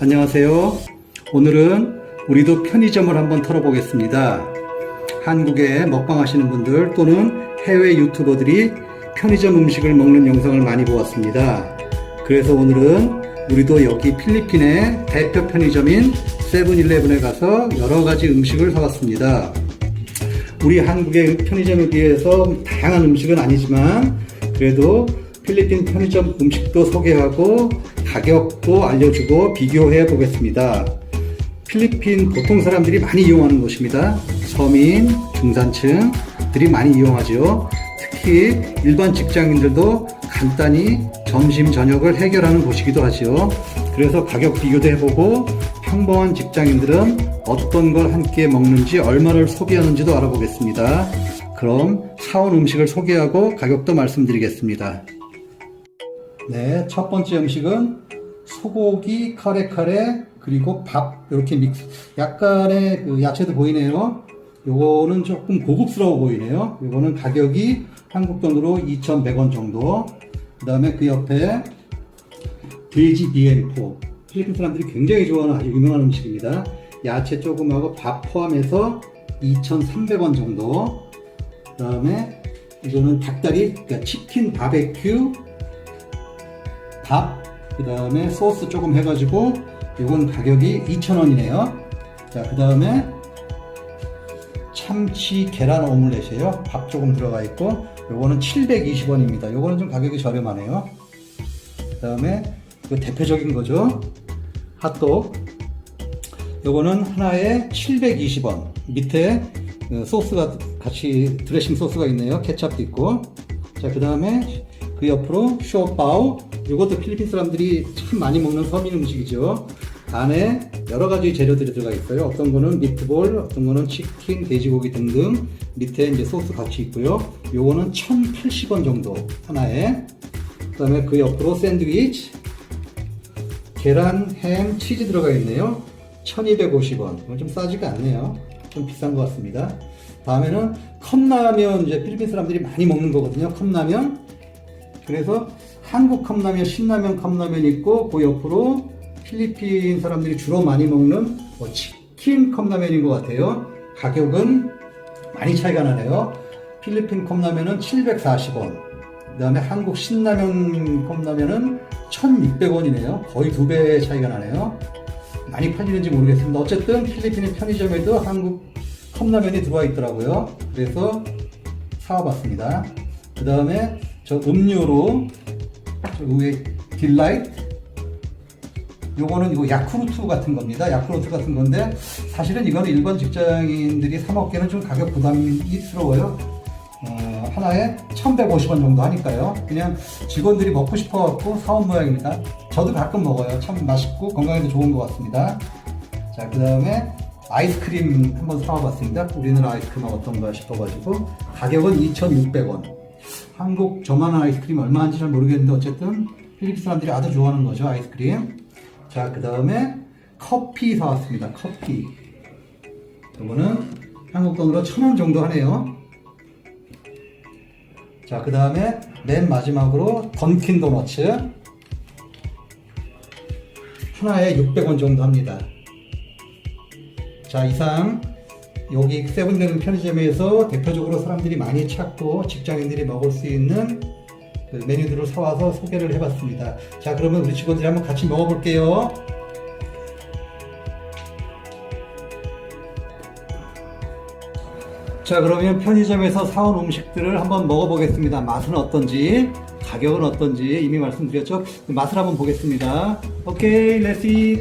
안녕하세요. 오늘은 우리도 편의점을 한번 털어보겠습니다. 한국에 먹방 하시는 분들 또는 해외 유튜버들이 편의점 음식을 먹는 영상을 많이 보았습니다. 그래서 오늘은 우리도 여기 필리핀의 대표 편의점인 세븐일레븐에 가서 여러 가지 음식을 사왔습니다. 우리 한국의 편의점에 비해서 다양한 음식은 아니지만 그래도 필리핀 편의점 음식도 소개하고 가격도 알려주고 비교해 보겠습니다. 필리핀 보통 사람들이 많이 이용하는 곳입니다. 서민, 중산층들이 많이 이용하죠. 특히 일반 직장인들도 간단히 점심, 저녁을 해결하는 곳이기도 하죠. 그래서 가격 비교도 해보고 평범한 직장인들은 어떤 걸한 끼에 먹는지 얼마를 소비하는지도 알아보겠습니다. 그럼 사온 음식을 소개하고 가격도 말씀드리겠습니다. 네, 첫 번째 음식은 소고기 카레 카레 그리고 밥 이렇게 믹스. 약간의 그 야채도 보이네요. 요거는 조금 고급스러워 보이네요. 요거는 가격이 한국 돈으로 2,100원 정도. 그 다음에 그 옆에 돼지 비엔포. 필리핀 사람들이 굉장히 좋아하는 아주 유명한 음식입니다. 야채 조금하고 밥 포함해서 2,300원 정도. 그 다음에 이거는 닭다리, 그러니까 치킨 바베큐 밥, 그 다음에 소스 조금 해가지고 이건 가격이 2,000원이네요. 자, 그 다음에 참치 계란 오믈렛이에요. 밥 조금 들어가 있고 요거는 720원입니다. 요거는 좀 가격이 저렴하네요. 그 다음에 그 대표적인 거죠. 핫도그. 요거는 하나에 720원. 밑에 그 소스가 같이 드레싱 소스가 있네요. 케찹도 있고. 자, 그 다음에 그 옆으로 쇼파오. 이것도 필리핀 사람들이 참 많이 먹는 서민 음식이죠. 안에 여러 가지 재료들이 들어가 있어요. 어떤 거는 미트볼, 어떤 거는 치킨, 돼지고기 등등. 밑에 이제 소스 같이 있고요. 요거는 1,080원 정도 하나에. 그 다음에 그 옆으로 샌드위치. 계란, 햄, 치즈 들어가 있네요. 1250원. 이건 좀 싸지가 않네요. 좀 비싼 것 같습니다. 다음에는 컵라면, 이제 필리핀 사람들이 많이 먹는 거거든요. 컵라면. 그래서 한국 컵라면, 신라면 컵라면 있고, 그 옆으로 필리핀 사람들이 주로 많이 먹는 뭐 치킨 컵라면인 것 같아요. 가격은 많이 차이가 나네요. 필리핀 컵라면은 740원. 그 다음에 한국 신라면 컵라면은 1600원이네요. 거의 두 배 차이가 나네요. 많이 팔리는지 모르겠습니다. 어쨌든 필리핀의 편의점에도 한국 컵라면이 들어와 있더라고요. 그래서 사와봤습니다. 그 다음에 저 음료로 저 위에 딜라이트 요거는 이거 야쿠르트 같은 겁니다. 야쿠르트 같은 건데 사실은 이거는 일반 직장인들이 사 먹기에는 좀 가격 부담이스러워요. 어, 하나에 1,150원 정도 하니까요. 그냥 직원들이 먹고 싶어 갖고 사온 모양입니다. 저도 가끔 먹어요. 참 맛있고 건강에도 좋은 것 같습니다. 자, 그 다음에 아이스크림 한번 사와봤습니다. 우리나라 아이스크림 어떤가 싶어가지고 가격은 2,600원. 한국 저만한 아이스크림 얼마인지 잘 모르겠는데 어쨌든 필리핀 사람들이 아주 좋아하는 거죠 아이스크림. 자, 그 다음에 커피 사왔습니다. 커피. 이거는 한국 돈으로 천 원 정도 하네요. 자, 그 다음에 맨 마지막으로 던킨 도너츠. 하나에 600원 정도 합니다. 자, 이상 여기 세븐일레븐 편의점에서 대표적으로 사람들이 많이 찾고 직장인들이 먹을 수 있는 그 메뉴들을 사와서 소개를 해봤습니다. 자, 그러면 우리 직원들이 한번 같이 먹어볼게요. 자, 그러면 편의점에서 사온 음식들을 한번 먹어보겠습니다. 맛은 어떤지, 가격은 어떤지 이미 말씀드렸죠? 그 맛을 한번 보겠습니다. 오케이. Let's eat.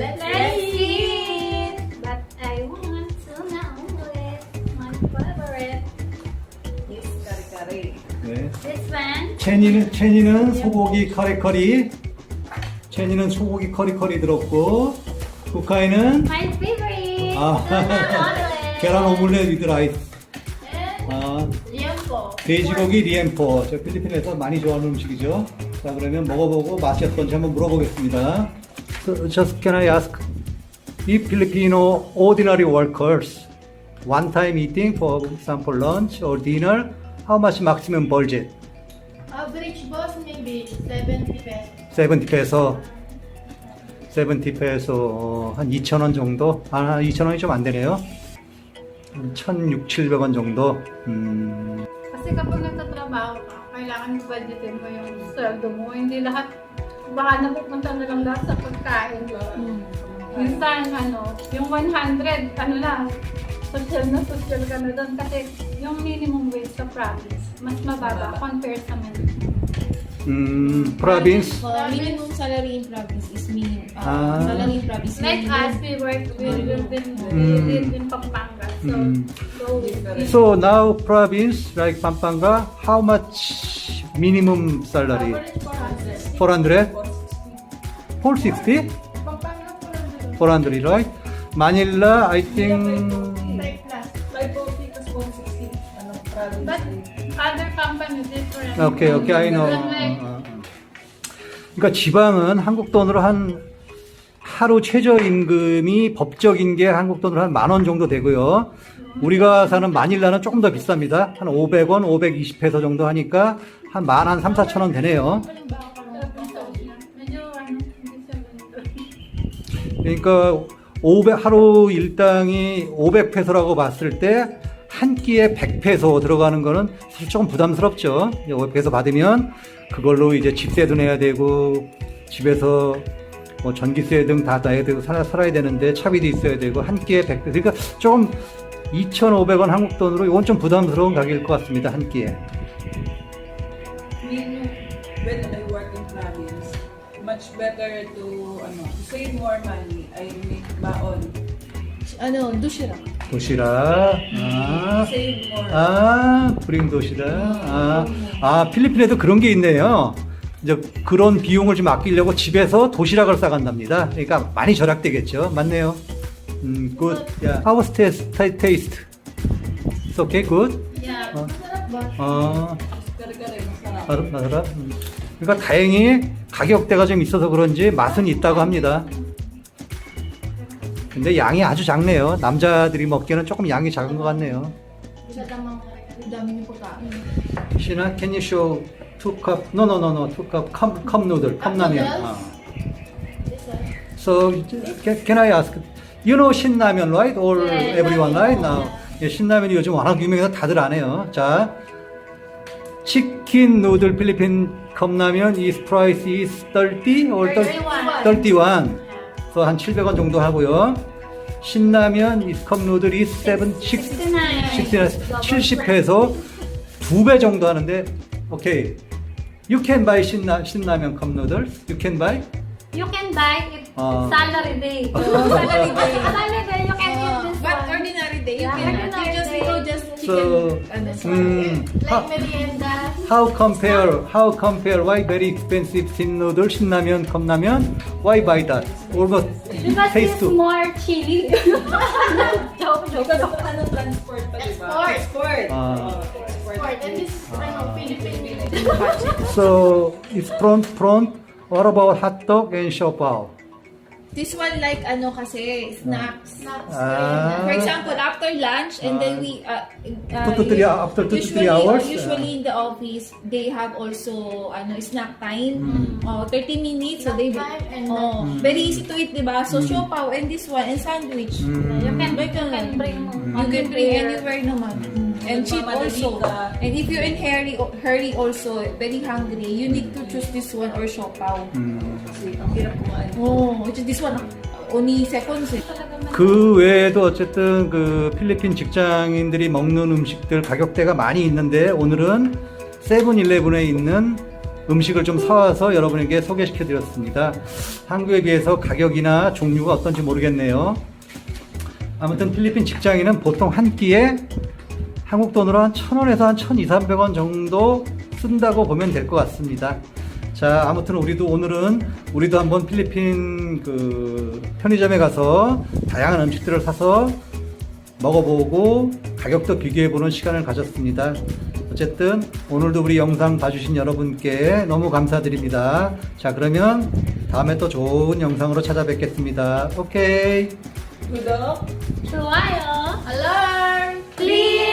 체니는, 체니는 소고기 커리커리, 체니는 소고기 커리커리 들었고, 쿠카이는 My favorite. 아. 계란 오믈렛 위드 라이스. 아, liempo. 돼지고기 리엠포. 저 필리핀에서 많이 좋아하는 음식이죠. 자, 그러면 먹어보고 맛이 어떤지 한번 물어보겠습니다. So, just can I ask, if Filipino ordinary workers one time eating, for example, lunch or dinner, how much maximum budget? Average boss maybe 70 pesos. 70 peso. 70 peso 어, 한 2,000원 정도? 아, 2,000원이 좀 안 되네요. 한 1,600, 700원 정도. 음, Kasi kapag nagtatrabaho ka, kailangan budgetin mo yung sweldo mo. Hindi lahat, baka napupunta na lang lahat sa pagkain. Minsan, ano, yung 100, ano lang, social na social ka na doon. Kasi yung minimum wage sa province, mas mababa compare sa Manila. 음, province. Uh, minimum salary in province is minimum. Ah. Uh, salary in province Like minimum. us, we work, we live in, we Mm. live in Pampanga. So, Mm. so, So now province like Pampanga, how much minimum salary? 400? 460? 400, right? Manila, I think other companies different. Okay, okay, I know. Then like, 어, 어, 어. 그러니까 지방은 한국 돈으로 한 하루 최저 임금이 법적인 게 한국 돈으로 한 만 원 정도 되고요. 우리가 사는 마닐라는 조금 더 비쌉니다. 한 500원, 520페소 정도 하니까 한 만 한 3, 4천 원 되네요. 그러니까 500 하루 일당이 500페소라고 봤을 때 한 끼에 100페소 들어가는 거는 사실 조금 부담스럽죠. 500페소 받으면 그걸로 이제 집세도 내야 되고 집에서 뭐 전기세 등 다 내야 되고 살아, 살아야 되는데 차비도 있어야 되고 한 끼에 100페소 그러니까 조금 2,500원 한국 돈으로 이건 좀 부담스러운 가격일 것 같습니다. 한 끼에. when I work in province, much better to ano, to save more money. I make baon. Ano, doshira. 도시락. 아. Save more. 아, 브링 도시락. 아, 아, 필리핀에도 그런 게 있네요. 이제 그런 비용을 좀 아끼려고 집에서 도시락을 싸간답니다. 그러니까 많이 절약되겠죠. 맞네요. 음, good. Yeah. How's taste? taste? It's okay, good? Yeah. 어, ba? 어. 음. 그러니까 다행히 가격대가 좀 있어서 그런지 맛은 있다고 합니다. 근데 양이 아주 작네요. 남자들이 먹기에는 조금 양이 작은 것 같네요. Shina, can you show two cup? No, no, no, no. Two cup cup, cup noodle, cup 라면. 아. So can, can I ask? You know 신라면, right? All 네, everyone, right? Now, 예, 신라면이 요즘 워낙 유명해서 다들 안 해요. 자, 치킨 누들 필리핀 컵라면 is price is 30 or 30, 31. 그래서 한 700원 정도 하고요. 신라면 is 컵 누들 is 7, 6, 69. 70회에서 두배 정도 하는데 오케이 You can buy 신라, 신라면 컵 누들스 You can buy You can buy it 아. salary day. salary day. salary day, you can get this But one. ordinary day, you Yeah, can So 음, Like how, merienda. how compare how compare why very expensive 신 누들 신라면 컵라면 Why buy that Almost Because taste it's too more chili. joke, joke, Because of ano, transport pa, diba? Ah. Oh, export. Sport. And this is ano, Philippine. So it's front front What about hot dog and siopaw This one like ano kasi, snacks. Ah. For example, after lunch and then we uh, uh, Two to three- after two to three usually, hours, uh, usually in the office they have also ano snack time. Mm. Oh, 30 minutes so they Snack time and oh, very easy to eat, 'di ba? So siopaw and this one and sandwich. You can, you can bring You can bring anywhere naman. And cheap also. And if you're in hurry, hurry also, very hungry, you need to choose this one or siopaw. 음. Kasi ang hirap kumain. Oh, which is this one, only seconds eh. 그 외에도 어쨌든 그 필리핀 직장인들이 먹는 음식들 가격대가 많이 있는데 오늘은 세븐일레븐에 있는 음식을 좀 사와서 여러분에게 소개시켜 드렸습니다. 한국에 비해서 가격이나 종류가 어떤지 모르겠네요. 아무튼 필리핀 직장인은 보통 한 끼에 한국 돈으로 한 1000원에서 한 1200, 300원 정도 쓴다고 보면 될 것 같습니다. 자, 아무튼 우리도 오늘은 우리도 한번 필리핀 그 편의점에 가서 다양한 음식들을 사서 먹어보고 가격도 비교해보는 시간을 가졌습니다. 어쨌든 오늘도 우리 영상 봐주신 여러분께 너무 감사드립니다. 자, 그러면 다음에 또 좋은 영상으로 찾아뵙겠습니다. 오케이. Luck. 좋아요. Alarm! Clear!